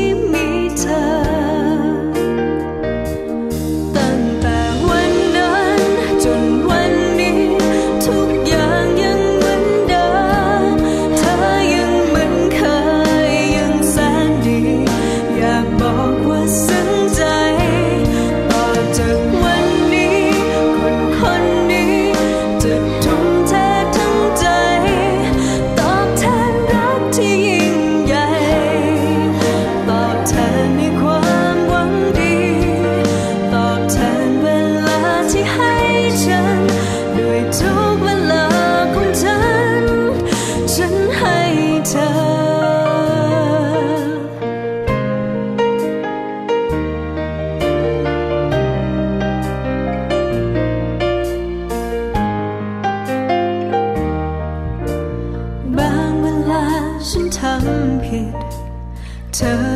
่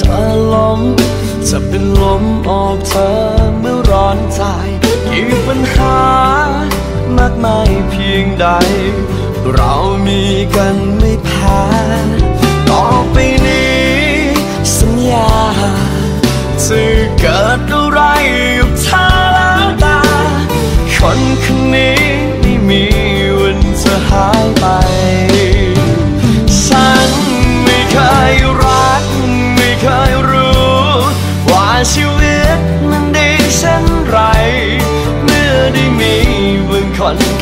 เธอล้มจะเป็นลมออกเธอเมื่อร้อนใจกี่ปัญหามากมายเพียงใด เรามีกันไม่แพ้ต่อไปนี้สัญญาจะเกิดอะไรกับเธอ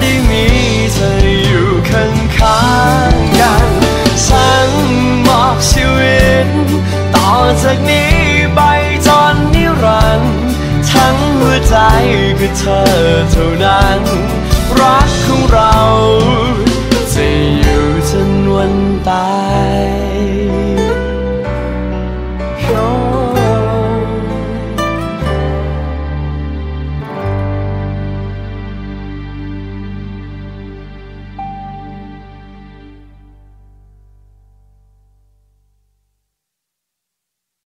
ได้มีเธออยู่ข้างข้างๆกันฉันมอบชีวิต ต่อจากนี้ไปจนนิรันดร์ทั้งหัวใจคือเธอเท่านั้น รักของเรา จะอยู่จนวันตาย